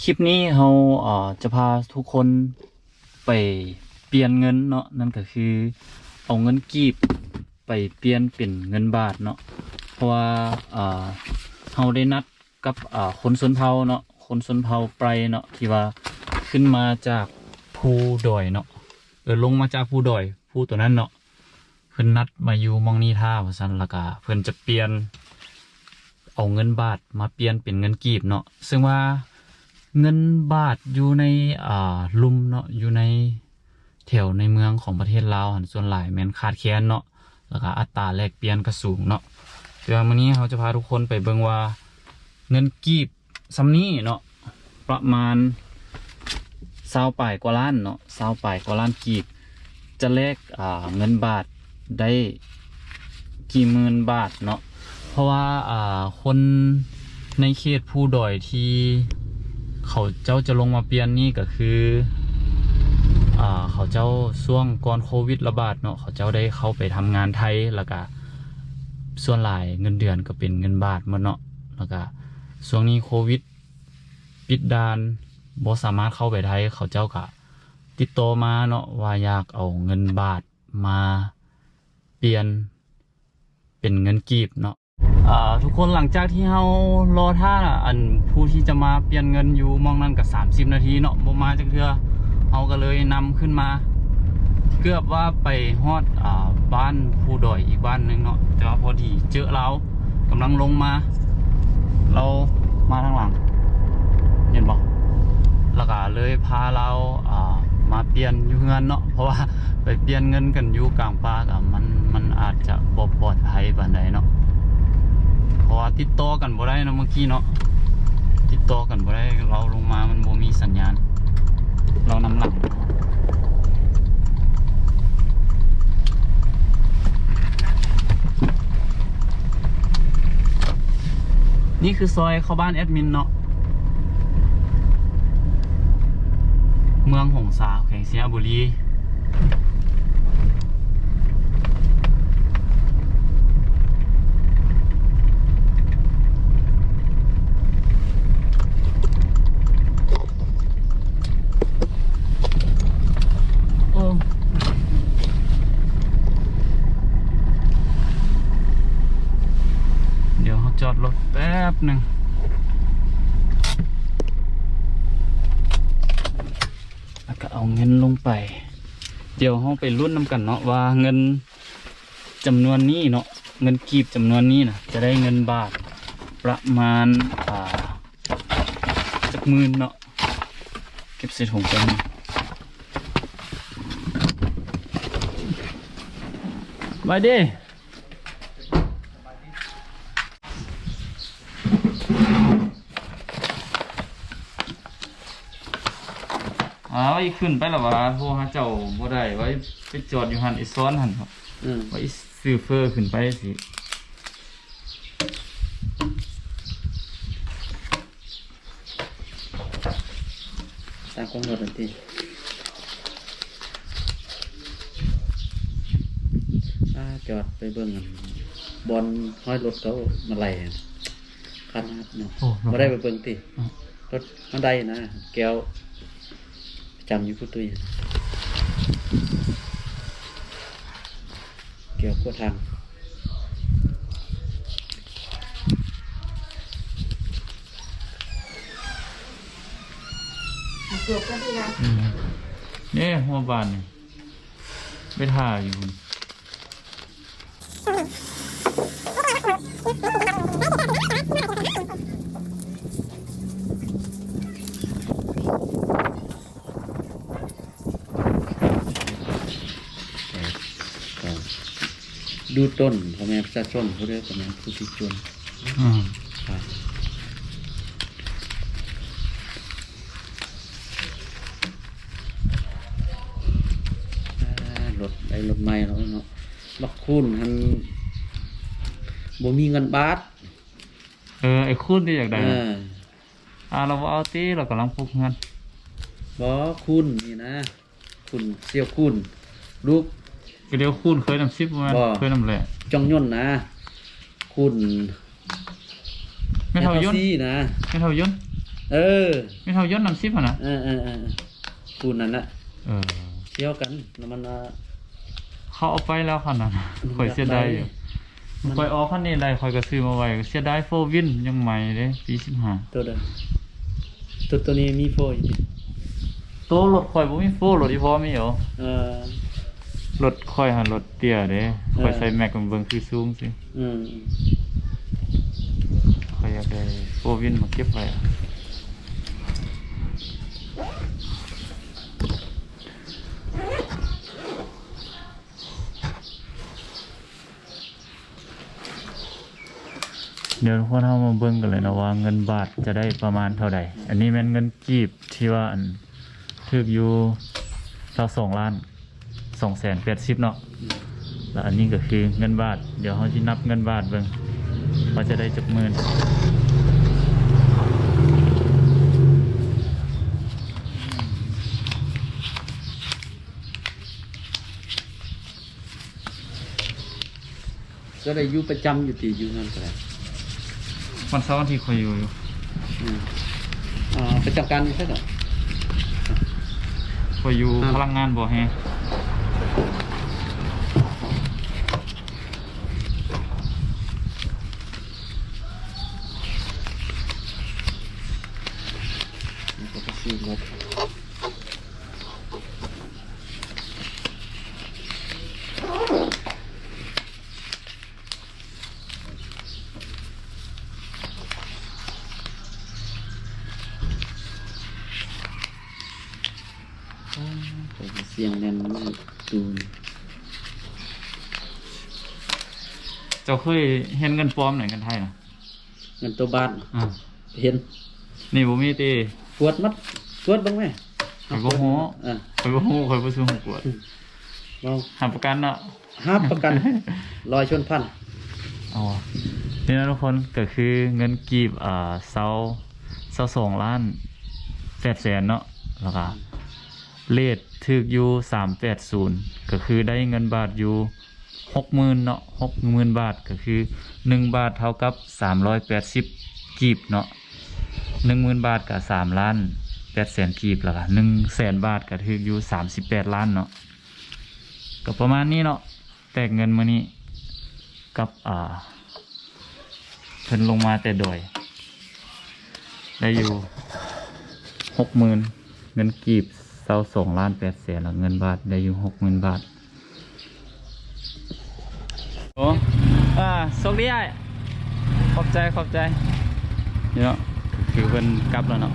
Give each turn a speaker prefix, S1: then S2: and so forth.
S1: คลิปนี้เราจะพาทุกคนไปเปลี่ยนเงินเนาะนั่นก็คือเอาเงินกีบไปเปลี่ยนเป็นเงินบาทเนาะเพราะว่าเราได้นัดกับคนสนเผาเนาะคนสนเผาไปเนาะที่ว่าขึ้นมาจากภูดอยเนาะเออลงมาจากภูดอยภูตัวนั้นเนาะเพิ่อนนัดมาอยู่มองนี้ท่าว่าสันละกะเพิ่อนจะเปลี่ยนเอาเงินบาทมาเปลี่ยนเป็นเงินกีบเนาะซึ่งว่า เงินบาทอยู่ในอ่าลุมเนาะอยู่ในแถวในเมืองของประเทศลาวหันส่วนหลายแมนขาดแคลนเนาะแล้วก็อัตราแลกเปลี่ยนก็สูงเนาะเดี๋ยววันนี้เราจะพาทุกคนไปเบิ่งว่าเงินกีบซัมนี้เนาะประมาณเซาป่ายกว่าล้านเนาะเซาป่ายกว่าล้านกีบ จะแลกอ่าเงินบาทได้กี่หมื่นบาทเนาะเพราะว่าอ่าคนในเขตผู้ดอยที่ เขาเจ้าจะลงมาเปลี่ยนนี่ก็คืออ่าเขาเจ้าช่วงก่อนโควิดระบาดเนาะเขาเจ้าได้เข้าไปทำงานไทยแล้วก็ส่วนหลายเงินเดือนก็เป็นเงินบาทหมดเนาะแล้วก็ช่วงนี้โควิด ปิดด่านบ่สามารถเข้าไปไทยเขาเจ้าก็ติดต่อมาเนาะว่าอยากเอาเงินบาทมาเปลี่ยนเป็นเงินกีบเนาะ ทุกคนหลังจากที่เรารอท่าอันผู้ที่จะมาเปลี่ยนเงินอยู่มองนั่นกับ 30 นาทีเนาะบ่มาจักเทือเราก็เลยนำขึ้นมา เกือบว่าไปฮอดอบ้านผู้ดอยอีกบ้านหนึงเนาะแต่ว่าพอดีเจอเรากำลังลงมา เรามาทางหลังเห็นบ่แล้วก็เลยพาเราามาเปลี่ยนอยู่เงินเนาะเพราะว่าไปเปลี่ยนเงินกันอยู่กลางป่ากับมันมันอาจจะบ่ปลอดภัยปานใดเนาะ เพราะว่าติดต่อกันบ่ได้นะเมื่อกี้เนาะติดต่อกันบ่ได้เราลงมามันบ่มีสัญญาณ เรานำหลังนี่คือซอยเข้าบ้านแอดมินเนาะ เมืองหงสาแขวงสิงห์บุรีโอ้เดี๋ยวเขาจอดรถแป๊ บหนึ่งแล้วก็เอาเงินลงไป เดี๋ยวเราไปรุ่นน้ำกันเนาะว่าเงินจำนวนนี้เนาะเงินกีบจำนวนนี้นะจะได้เงินบาทประมาณอ่าจักหมื่นเนาะเก็บใส่ถุงกันไปดิ อ้าวไอ้ขึ้นไปแล้ววะโทรหาเจ้าบ่ได้ไว้ไปจอดอยู่หันไอ้ซ้อนหันครับ
S2: อืม
S1: ไว้ซื้อเฟอร์ขึ้นไปสิ
S2: ตามกำหนดทันทีอ่าจอดไปเบิ่งอันบอลห้อยรถเขามาไล่อะคันนะครับเนาะ
S1: โอ้
S2: มาได้ไปเบิ่งติ
S1: อ๋อ
S2: รถมาได้นะ แก้ว จำอยู่ผู้ตุ้ยแก้วพวกทาง
S1: อืมนี่หัวบานนี่ไปถ่ายอยู่
S2: ก็ ดูต้นพ่อแม่ประชาชนเขาเรียกพ่อแม่ผู้ที่จน
S1: อืม
S2: ครับอ่ารถไอ้รถใหม่แล้วเนาะบักคุณหันบ่มีเงินบาท
S1: เออ ไอ้คุณที่อยากได้
S2: เอ
S1: นะ
S2: อ
S1: อ่าเราบ่เอาตีเรากำลังพกเงิน
S2: บ่คุณนี่นะ คุณเสี่ยวคุณลูก
S1: ก็เดี๋ยวคุณเคยนำซิปมา
S2: บ่
S1: เคยนำแหละ
S2: จองย่นนะคุณ
S1: ไม่เท่ายนต์
S2: ซี่นะ
S1: ไม่เท่ายนต์
S2: เออ
S1: ไม่เท่ายศนำซิบหั่นนะ
S2: เออเออเออคูณนั่นน่ะ
S1: เออ
S2: เที่ยวกันแล้วมันอะ
S1: เขาเอาไปแล้วคันนั้น
S2: อืม
S1: ข่อยเสียดายอยู่
S2: มัน
S1: ข่อยออกคันนี้ได้ข่อยก็ซื้อมาไว้เสียดายโฟวินยังใหม่เด้ปี15
S2: ตัวเดิมตัวตัวนี้มีโฟอยู่ดิ
S1: โตรถข่อยบ่มีโฟรถอีพอมีเหรอ
S2: เออ
S1: รถข่อยหันรถเตี้ยเด้ข่อย
S2: เออ
S1: ใส่แม็กมันเบิ่งคือสูงสิ
S2: อืม
S1: ข่อยอยากได้โฟวินมาเก็บไว้เดี๋ยวทุกคนเรามาเบิ่งกันเลยนะว่าเงินบาทจะได้ประมาณเท่าใด อันนี้แม่นเงินกีบที่ว่าอันถึกอยู่เท่าสองล้าน สองแสนแปดสิบเนาะแล้วอันนี้ก็คือเงินบาท เดี๋ยวเขาจะนับเงินบาทเบิ่งว่าจะได้จักหมื่น
S2: ก็ได้อยู่ประจำอยู่ที่อยู่นั่นก็ได้
S1: วันเสาร์วันที่คอยอยู่อยู่
S2: อืมอ่าประจำการนี่ใช่ไหม
S1: คอยอยู่
S2: ครับ
S1: พลังงานบ่แฮ
S2: ก็ ไปซื้อรถเสียงแน่นมากตูน
S1: เจ้าเคยเห็นเงินปลอมไหนเงินไทยนะ
S2: เงินตัวบ้าน
S1: อ่า
S2: เห็น
S1: นี่บ่มีติ
S2: ปวดมัด ปวดบ้างไหม
S1: ข้อยบ่ฮู้
S2: อ่
S1: อยบ่ฮู้คอยบ่ซื้อหูกวด
S2: ลอง
S1: หาประกันเนาะ
S2: หาประกันลอยชนพัน
S1: อ๋อนี่นะทุกคนก็คือเงินกีบอ่าเซาเซาสองล้านแปดแสนเนาะแล้วก็เลทถึกอยู่สามแปดศูนย์ก็คือได้เงินบาทอยู่หกหมื่นเนาะหกหมื่นบาทก็คือหนึ่งบาทเท่ากับสามร้อยแปดสิบกีบเนาะหนึ่งหมื่นบาทกับสามล้าน แปดแสนกีบแล้วก็หนึ่งแสนบาทก็ถึกอยู่สามสิบแปดล้านเนาะก็ประมาณนี้เนาะแตกเงินมานี้กับอ่าเพิ่นลงมาแต่ดอย ได้อยู่หกหมื่นเงินกีบเศร้าสองล้านแปดแสนแล้วเงินบาทได้อยู่หกหมื่นบาทโอ้อ่าสวัสดีไอ้ขอบใจขอบใจเนาะคือเพิ่นกลับแล้วเนาะ